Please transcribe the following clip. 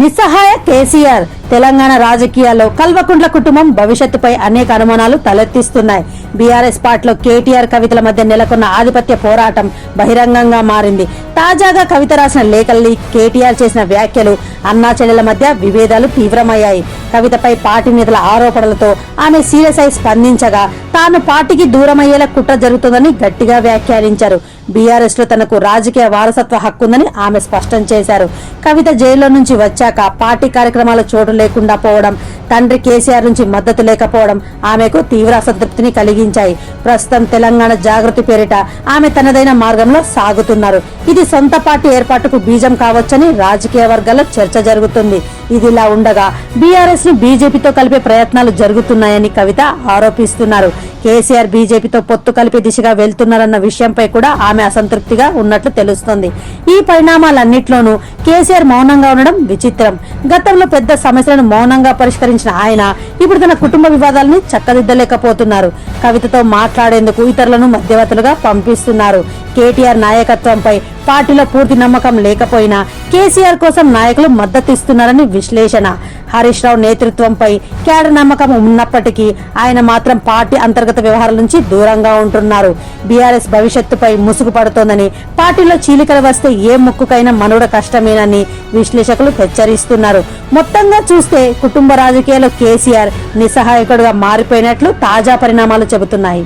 నిస్సహాయ కేసీఆర్ తెలంగాణ రాజకీయాల్లో కల్వకుంట్ల కుటుంబం భవిష్యత్తుపై అనేక అనుమానాలు తలెత్తిస్తున్నాయి. బీఆర్ఎస్ పార్టీలో కేటీఆర్ కవితల మధ్య నెలకొన్న ఆధిపత్య పోరాటం బహిరంగంగా మారింది. తాజాగా కవిత రాసిన లేఖల్ని కేటీఆర్ చేసిన వ్యాఖ్యలు అన్నా చెల్లెల మధ్య విభేదాలు తీవ్రమయ్యాయి. కవితపై పార్టీ నేతల ఆరోపణలతో ఆమె సీరియస్ అయి స్పందించగా తాను పార్టీకి దూరమయ్యేలా కుట్ర జరుగుతుందని గట్టిగా వ్యాఖ్యానించారు. బీఆర్ఎస్లో తనకు రాజకీయ వారసత్వ హక్కుందని ఆమె స్పష్టం చేశారు. కవిత జైల్లో నుంచి వచ్చాక పార్టీ కార్యక్రమాలు చోటు లేకుండా పోవడం తండ్రి కేసీఆర్ నుంచి మద్దతు లేకపోవడం ఆమెకు తీవ్ర అసంతృప్తిని కలిగించాయి. ప్రస్తుతం తెలంగాణ జాగృతి పేరిట ఆమె తనదైన మార్గంలో సాగుతున్నారు. ఇది సొంత పార్టీ ఏర్పాటుకు బీజం కావచ్చని రాజకీయ వర్గాల్లో చర్చ జరుగుతుంది. ఇదిలా ఉండగా బీఆర్ఎస్ను బీజేపీతో కలిపే ప్రయత్నాలు జరుగుతున్నాయని కవిత ఆరోపిస్తున్నారు. కేసీఆర్ బీజేపీతో పొత్తు కలిపే దిశగా వెళ్తున్నారన్న విషయంపై కూడా ఆమె అసంతృప్తిగా ఉన్నట్లు తెలుస్తోంది. ఈ పరిణామాలన్నింటిలోనూ కేసీఆర్ మౌనంగా ఉండడం విచిత్రం. గతంలో పెద్ద సమస్యలను మౌనంగా పరిష్కరించిన ఆయన ఇప్పుడు తన కుటుంబ వివాదాలని చక్కదిద్దలేకపోతున్నారు. కవితతో మాట్లాడేందుకు ఇతరులను మధ్యవర్తులుగా పంపిస్తున్నారు. కేటీఆర్ నాయకత్వంపై పార్టీలో పూర్తి నమ్మకం లేకపోయినా కేసీఆర్ కోసం నాయకులు మద్దతిస్తున్నారని విశ్లేషణ. హరీష్ రావు నేతృత్వంపై క్యాడర్ నమ్మకం ఉన్నప్పటికీ ఆయన మాత్రం పార్టీ అంతర్గత వ్యవహారాల నుంచి దూరంగా ఉంటున్నారు. బీఆర్ఎస్ భవిష్యత్తుపై ముసుగు పడుతోందని పార్టీలో చీలికలు వస్తే ఏ ముక్కుకైనా మనుడ కష్టమేనని విశ్లేషకులు హెచ్చరిస్తున్నారు. మొత్తంగా చూస్తే కుటుంబ రాజకీయాల్లో కేసీఆర్ నిస్సహాయకుడుగా మారిపోయినట్లు తాజా పరిణామాలు చెబుతున్నాయి.